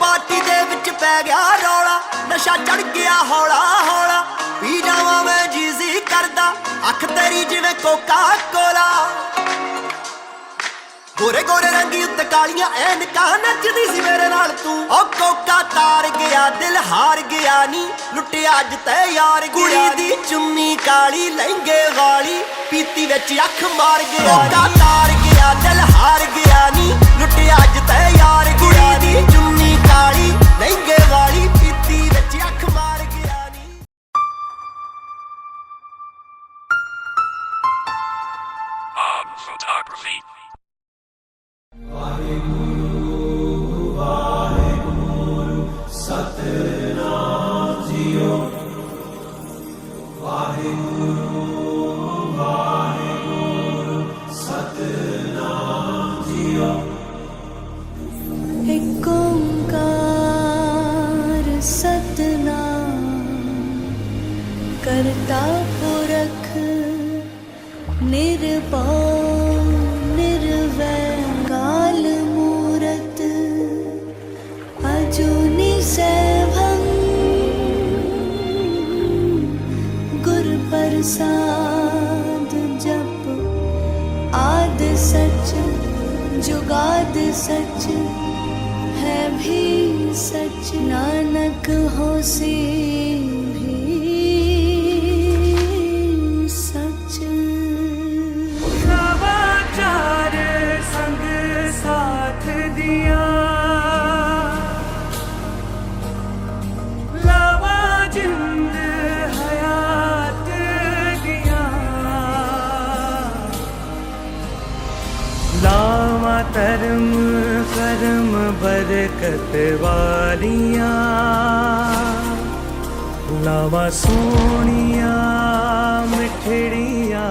Party ਦੇ ਵਿੱਚ ਪੈ ਗਿਆ ਰੌਲਾ ਨਸ਼ਾ ਚੜ ਗਿਆ ਹੌਲਾ ਹੌਲਾ। ਪੀ ਜਾਵਾਂ ਮੈਂ ਜੀਜ਼ੀ ਕਰਦਾ ਅੱਖ ਤੇਰੀ ਜਿਵੇਂ ਕੋਕਾ ਕੋਲਾ ਗੋਰੇ ਗੋਰੇ ਰੰਗੀ ਉੱਤੇ ਕਾਲੀਆਂ ਐਨਕਾਂ ਨੱਚਦੀ ਸੀ ਮੇਰੇ ਨਾਲ ਤੂੰ। ਉਹ ਕੋਕਾ ਤਾਰ ਗਿਆ ਦਿਲ ਹਾਰ ਗਿਆ ਨੀ ਲੁੱਟਿਆ ਅੱਜ ਤੈ ਯਾਰ ਗਿਆ ਕੁੜੀ ਦੀ ਚੁੰਨੀ ਕਾਲੀ ਲਹਿੰਗੇ ਵਾਲੀ ਪੀਤੀ ਵਿੱਚ ਅੱਖ ਮਾਰ ਗਿਆ ਕੋਕਾ ਤਾਰ ਗਿਆ ਦਿਲ ਹਾਰ ਗਿਆ ਨੀ ਲੁੱਟਿਆ ਅੱਜ ਤੈ ਯਾਰ ਕੁੜੀ ਦੀ ਚੁੰਨੀ ਕਾਲੀ ਲਹਿੰਗੇ ਵਾਲੀ ਪੀਤੀ ਵਿੱਚ ਅੱਖ ਮਾਰ ਗਿਆ ਨੀ photography. ਏਕ निर्प निर्वङ्गल मूर्त अजु जप आद सच जुगाद सच हैी सच नानक होसे ਧਰਮ ਕਰਮ ਬਰਕਤ ਵਾਲੀਆਂ। ਲਾਵਾ ਸੋਹਣੀਆਂ ਮਿਠੜੀਆਂ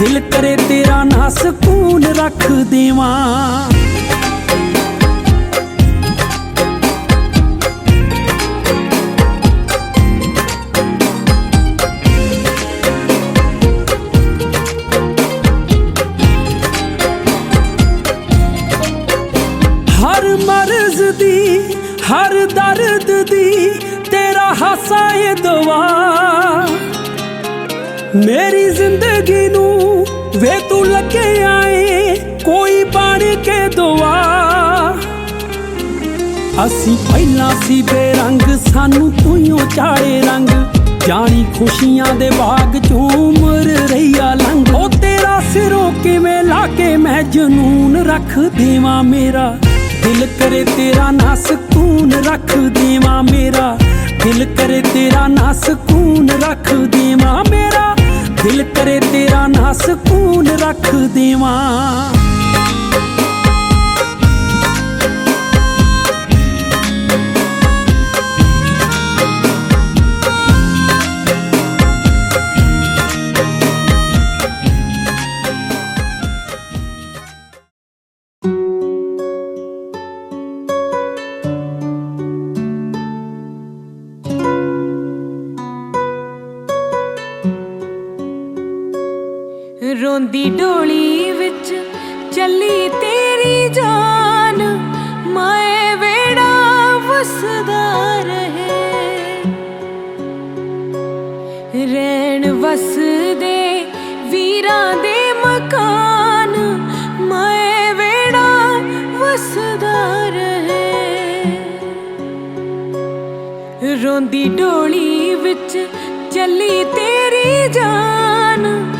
ਦਿਲ ਕਰੇ ਤੇਰਾ ਨਾ ਸਕੂਨ ਰੱਖ ਦੇਵਾਂ। ਹਰ ਮਰਜ਼ ਦੀ, ਹਰ ਦਰਦ ਦੀ ਤੇਰਾ ਹਾਸਾ ਏ ਦਵਾ ਮੇਰੀ ਜ਼ਿੰਦਗੀ ਨੂੰ ਵੇ ਤੂੰ ਲੱਗੇ ਆਏ, ਕੋਈ ਬਣ ਕੇ ਦੁਆ। ਅਸੀਂ ਪਹਿਲਾਂ ਸੀ ਬੇਰੰਗ, ਸਾਨੂੰ ਤੂੰ ਚਾੜੇ ਰੰਗ। ਜਾਣੀ ਖੁਸ਼ੀਆਂ ਦੇ ਬਾਗ ਚੋਂ ਉਮਰ ਰਹੀਆ ਲੰਘ। ਉਹ ਤੇਰਾ ਸਿਰੋਂ ਕਿਵੇਂ ਲਾ ਕੇ ਮੈਂ ਜਨੂਨ ਰੱਖ ਦੇਵਾਂ ਮੇਰਾ? ਦਿਲ ਕਰੇ ਤੇਰਾ ਨਾ ਸਕੂਨ ਰੱਖ ਦੇਵਾਂ ਮੇਰਾ। ਦਿਲ ਕਰੇ ਤੇਰਾ ਨਾ ਸਕੂਨ ਰੱਖ ਦੇਵਾਂ ਮੇਰਾ। ਦਿਲ ਕਰੇ ਤੇਰਾ ਨਾ ਸਕੂਨ ਰੱਖ ਦੇਵਾਂ। ਰੋਂਦੀ ਡੋਲੀ ਵਿੱਚ, ਚੱਲੀ ਤੇਰੀ ਜਾਨ। ਮਾਏ ਵੇੜਾ ਵਸਦਾ ਰਹੇ। ਰਹਿਣ ਵਸਦੇ ਵੀਰਾਂ ਦੇ ਮਕਾਨ। ਮਾਏ ਵੇੜਾ ਵਸਦਾ ਰਹੇ। ਰੋਂਦੀ ਡੋਲੀ ਵਿੱਚ, ਚੱਲੀ ਤੇਰੀ ਜਾਨ।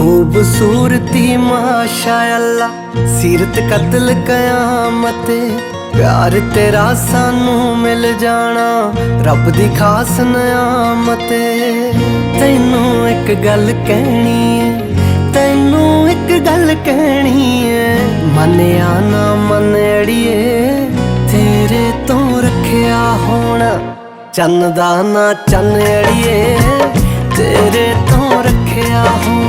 ਖੂਬਸੂਰਤੀ ਮਾਸ਼ਾਅੱਲਾ ਸਿਰਤ ਕਤਲ ਕਿਆ ਮਤੇ ਪਿਆਰ ਤੇਰਾ ਸਾਨੂੰ ਮਿਲ ਜਾਣਾ, ਰੱਬ ਦੀ ਖਾਸ ਨਿਆਮਤ ਤੈਨੂੰ ਇੱਕ ਗੱਲ ਕਹਿਣੀ ਤੈਨੂੰ ਇੱਕ ਗੱਲ ਕਹਿਣੀ ਏ। ਮੰਨਿਆ ਨਾ ਮੰਨੜੀਏ, ਤੇਰੇ ਤੋਂ ਰੱਖਿਆ ਹੋਣਾ। ਚੰਨ ਦਾ ਨਾ ਚੰਨ ਅੜੀਏ ਤੇਰੇ ਤੋਂ ਰੱਖਿਆ ਹੋਣਾ।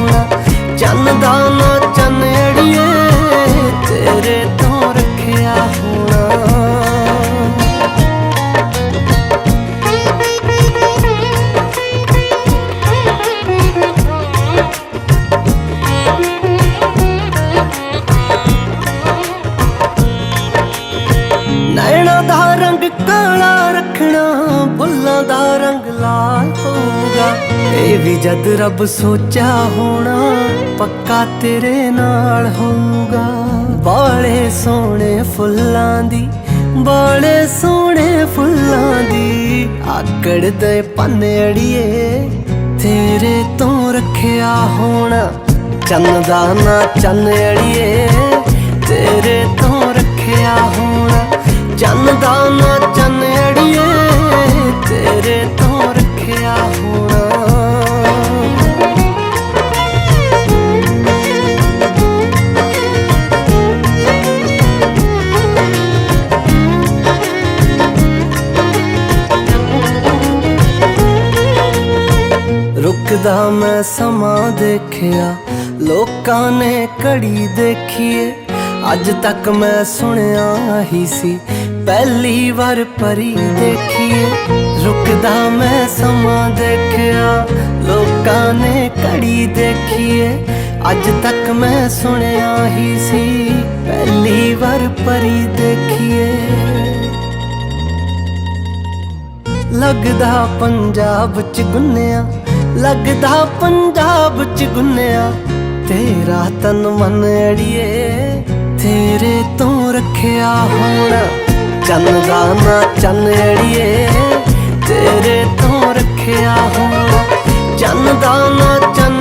ਇਹ ਵੀ ਜਦ ਰੱਬ ਸੋਚਿਆ ਹੋਣਾ, ਪੱਕਾ ਤੇਰੇ ਨਾਲ ਹੋਊਗਾ। ਬਾਲੇ ਸੋਹਣੇ ਫੁੱਲਾਂ ਦੀ ਬਾਲੇ ਸੋਹਣੇ ਫੁੱਲਾਂ ਦੀ, ਆਕੜ ਦੇ ਪੰਨ ਅੜੀਏ ਤੇਰੇ ਤੋਂ ਰੱਖਿਆ ਹੋਣਾ। ਚੰਨ ਦਾ ਨਾ ਚੰਨ ਅੜੀਏ ਤੇਰੇ ਤੋਂ ਰੱਖਿਆ ਹੋਣਾ। ਚੰਨ ਦਾ ਨਾ ਚੰਨ ਅੜੀਏ ਤੇਰੇ ਰੁਕਦਾ ਮੈਂ ਸਮਾਂ ਦੇਖਿਆ, ਲੋਕਾਂ ਨੇ ਘੜੀ ਦੇਖੀਏ। ਅੱਜ ਤੱਕ ਮੈਂ ਸੁਣਿਆ ਹੀ ਸੀ, ਪਹਿਲੀ ਵਾਰ ਪਰੀ ਦੇਖੀਏ। ਰੁਕਦਾ ਮੈਂ ਸਮਾਂ ਦੇਖਿਆ, ਲੋਕਾਂ ਨੇ ਘੜੀ ਦੇਖੀਏ। ਅੱਜ ਤੱਕ ਮੈਂ ਸੁਣਿਆ ਹੀ ਸੀ, ਪਹਿਲੀ ਵਾਰ ਪਰੀ ਦੇਖੀਏ। ਲੱਗਦਾ ਪੰਜਾਬ ਚ ਗੁੰਨਿਆ ਲੱਗਦਾ ਪੰਜਾਬ ਚ ਗੁੰਨਿਆ। ਤੇਰਾ ਤਨ ਮਨ ਅੜੀਏ, ਤੇਰੇ ਤੋਂ ਰੱਖਿਆ ਹੋਣਾ। ਚੰਨ ਦਾ ਨਾ ਚੰਨ ਅੜੀਏ, ਤੇਰੇ ਤੋਂ ਰੱਖਿਆ ਹੋਣਾ। ਚੰਨ ਦਾ ਨਾ ਚੰਨ